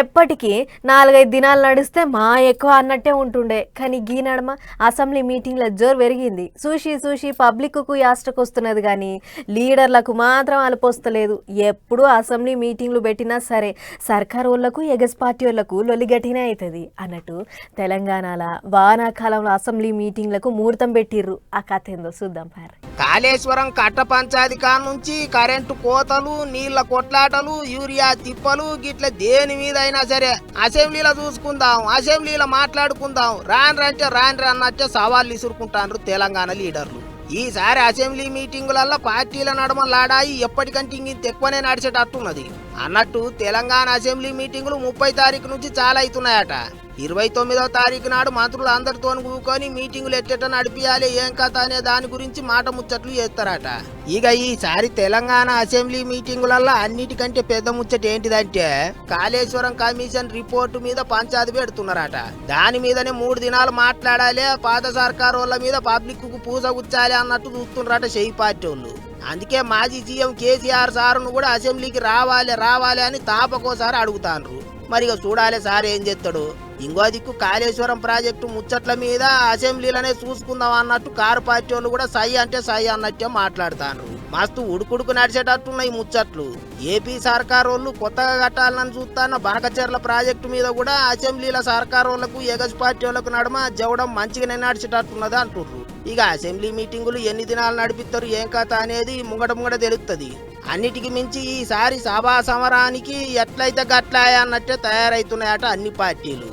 ఎప్పటికీ నాలుగైదు దినాలు నడిస్తే మా ఎక్కువ అన్నట్టే ఉంటుండే. కానీ గీ నడమ అసెంబ్లీ మీటింగ్ల జోరు పెరిగింది. చూసి చూసి పబ్లిక్కు యాస్టకు వస్తున్నది కానీ లీడర్లకు మాత్రం అలపోస్తలేదు. ఎప్పుడు అసెంబ్లీ మీటింగ్లు పెట్టినా సరే సర్కార్ వాళ్ళకు ఎగస్ పార్టీ వాళ్ళకు లొలిగట్టినే అవుతుంది అన్నట్టు తెలంగాణల వానాకాలంలో అసెంబ్లీ మీటింగ్లకు ముహూర్తం పెట్టిర్రు. ఆ కథ ఏందో చూద్దాం పారు కాళేశ్వరం కట్ట పంచాయతీ నుంచి కరెంటు కోతలు నీళ్ళ కొట్లాటలు యూరియా తిప్పలు గిట్ల దేని మీద అయినా సరే అసెంబ్లీలో చూసుకుందాం అసెంబ్లీలో మాట్లాడుకుందాం. రాను రంటే రాను అన్నట్టే సవాళ్ళు ఇసురుకుంటారు తెలంగాణ లీడర్లు. ఈసారి అసెంబ్లీ మీటింగులలో పార్టీల నడుమ లాడాయి ఎప్పటికంటే ఇంత ఎక్కువనే నడిచేటట్టున్నది. అన్నట్టు తెలంగాణ అసెంబ్లీ మీటింగులు ముప్పై తారీఖు నుంచి చాలా అవుతున్నాయట. ఇరవై తొమ్మిదో తారీఖు నాడు మంత్రులు అందరితో కూకొని మీటింగులు ఎట్టట నడిపియాలి ఏం కథ అనే దాని గురించి మాట ముచ్చట్లు చేస్తారట. ఇక ఈసారి తెలంగాణ అసెంబ్లీ మీటింగులలో అన్నిటికంటే పెద్ద ముచ్చట ఏంటిదంటే కాళేశ్వరం కమిషన్ రిపోర్టు మీద పంచాది పెడుతున్నారట. దాని మీదనే మూడు దినాలు మాట్లాడాలి పాత సర్కారు వాళ్ళ మీద పబ్లిక్కు పూస గుచ్చాలి అన్నట్టు చూస్తున్నారట చేయి పార్టీ వాళ్ళు. అందుకే మాజీ సీఎం కేసీఆర్ సార్ను కూడా అసెంబ్లీకి రావాలి రావాలి అని తాపకోసారి అడుగుతాన్రు మరి ఇక చూడాలి సార్ ఏం చేస్తాడు? ఇంకో దిక్కు కాళేశ్వరం ప్రాజెక్టు ముచ్చట్ల మీద అసెంబ్లీలోనే చూసుకుందాం అన్నట్టు కారు పార్టీ వాళ్ళు కూడా సై అంటే సై అన్నట్టే మాట్లాడతాను మస్తు ఉడుకుడుకు నడిచేటట్టున్నాయి ముచ్చట్లు. ఏపీ సర్కార్ వాళ్ళు కొత్తగా కట్టాలని చూస్తాన్న బనకచెర్ల ప్రాజెక్టు మీద కూడా అసెంబ్లీల సర్కార్ వాళ్ళకు ఎగస్ పార్టీ వాళ్ళకు నడుమ జవడం మంచిగానే నడిచేటట్టున్నది అంటుర్రు ఇక అసెంబ్లీ మీటింగులు ఎన్ని దినాలు నడిపిస్తారు ఏం కథ అనేది ముంగట ముంగట తెలుస్తుంది అన్నిటికి మించి ఈసారి సభా సమరానికి ఎట్లయితే గట్లా అన్నట్టే తయారైతున్నాయట అన్ని పార్టీలు.